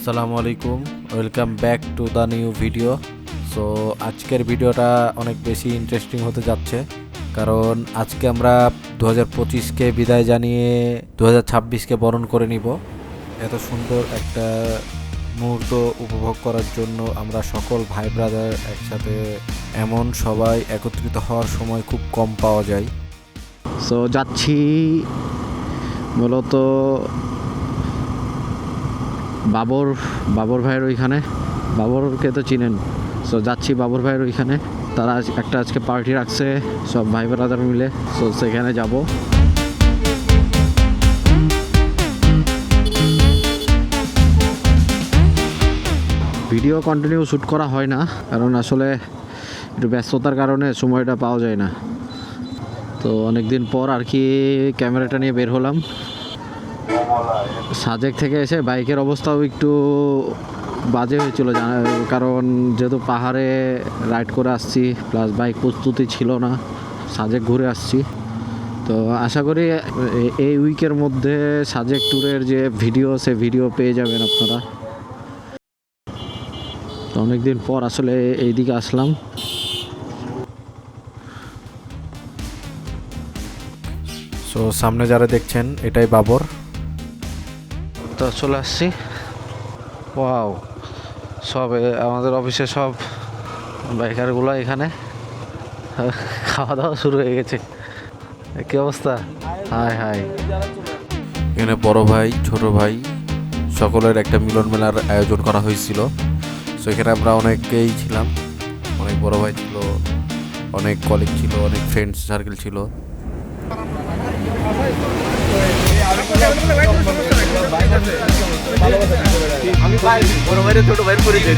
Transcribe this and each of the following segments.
আসসালামু আলাইকুম। Welcome back to the new video so আজকের ভিডিওটা অনেক বেশি ইন্টারেস্টিং হতে যাচ্ছে। কারণ আজকে আমরা দু হাজার পঁচিশকে বিদায় জানিয়ে দু হাজার ছাব্বিশকে বরণ করে নিব। এত সুন্দর একটা মুহূর্ত উপভোগ করার জন্য আমরা সকল ভাই ব্রাদার একসাথে এমন সবাই একত্রিত হওয়ার সময় খুব কম পাওয়া যায়। সো যাচ্ছি মূলত বাবর বাবর ভাইয়ের ওইখানে। বাবরকে তো চিনেন। সো যাচ্ছি বাবর ভাইয়ের ওইখানে। তারা একটা আজকে পার্টি রাখছে, সব ভাই ব্রাদার মিলে। সো সেখানে যাব। ভিডিও কন্টিনিউ শ্যুট করা হয় না, কারণ আসলে একটু ব্যস্ততার কারণে সময়টা পাওয়া যায় না। তো অনেক দিন পর আর কি ক্যামেরাটা নিয়ে বের হলাম। সাজেক থেকে এসে বাইকের অবস্থাও একটু বাজে হয়েছিল কারণ যেহেতু পাহাড়ে রাইড করে আসছি প্লাস বাইক প্রস্তুতি ছিল না, সাজেক ঘুরে আসছি। তো আশা করি এই উইকের মধ্যে সাজেক ট্যুরের যে ভিডিও সে ভিডিও পেয়ে যাবেন আপনারা। তো অনেকদিন পর আসলে এইদিকে আসলাম। সো সামনে যারা দেখছেন, এটাই বাবর। তো চলে আসছি। ওয়াও সব আমাদের অফিসে সব বাইকারগুলো এখানে। খাওয়া দাওয়া শুরু হয়ে গেছে। কি অবস্থা? হাই হাই এখানে বড় ভাই, ছোট ভাই, সকলের একটা মিলন মেলার আয়োজন করা হয়েছিল। সো এখানে আমরা অনেকেই ছিলাম। অনেক বড় ভাই ছিল, অনেক কলিগ ছিল, অনেক ফ্রেন্ডস সার্কেল ছিল।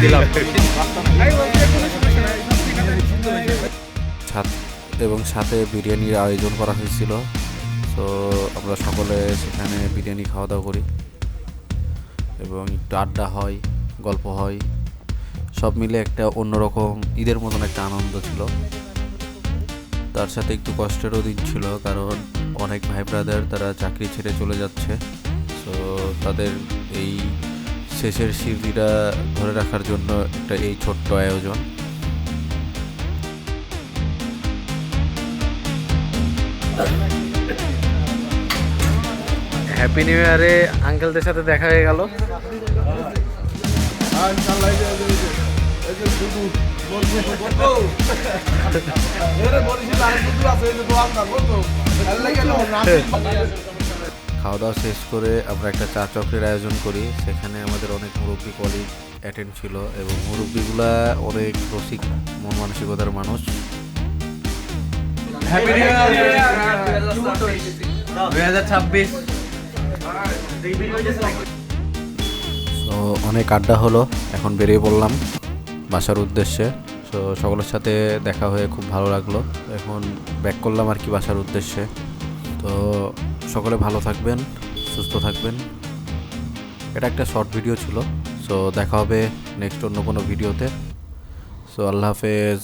দিলাম এবং সাথে বিরিয়ানির আয়োজন করা হয়েছিল। তো আমরা সকলে সেখানে বিরিয়ানি খাওয়া দাওয়া করি এবং একটু আড্ডা হয়, গল্প হয়। সব মিলে একটা অন্যরকম ঈদের মতন একটা আনন্দ ছিল। তার সাথে একটু কষ্টেরও দিন ছিল কারণ অনেক ভাই ব্রাদার তারা চাকরি ছেড়ে চলে যাচ্ছে। তো তাদের এই শেষের স্মৃতিটা ধরে রাখার জন্য একটা এই ছোট্ট আয়োজন। হ্যাপি নিউ ইয়ারে আঙ্কেলদের সাথে দেখা হয়ে গেল। খাওয়া দাওয়া শেষ করে আমরা একটা চা চক্রের আয়োজন করি। সেখানে আমাদের অনেক মুরব্বী কলিগ অ্যাটেন্ড ছিল এবং মুরব্বীগুলা অনেক রসিক মন মানসিকতার মানুষ। তো অনেক আড্ডা হলো এখন বেরিয়ে পড়লাম বাসার উদ্দেশ্যে। তো সকলের সাথে দেখা হয়ে খুব ভালো লাগল। এখন ব্যাক করলাম আর কি বাসার উদ্দেশ্যে। তো সকলে ভালো থাকবেন, সুস্থ থাকবেন। এটা একটা শর্ট ভিডিও ছিল সো দেখা হবে নেক্সট অন্য কোনো ভিডিওতে সো আল্লাহ হাফেজ।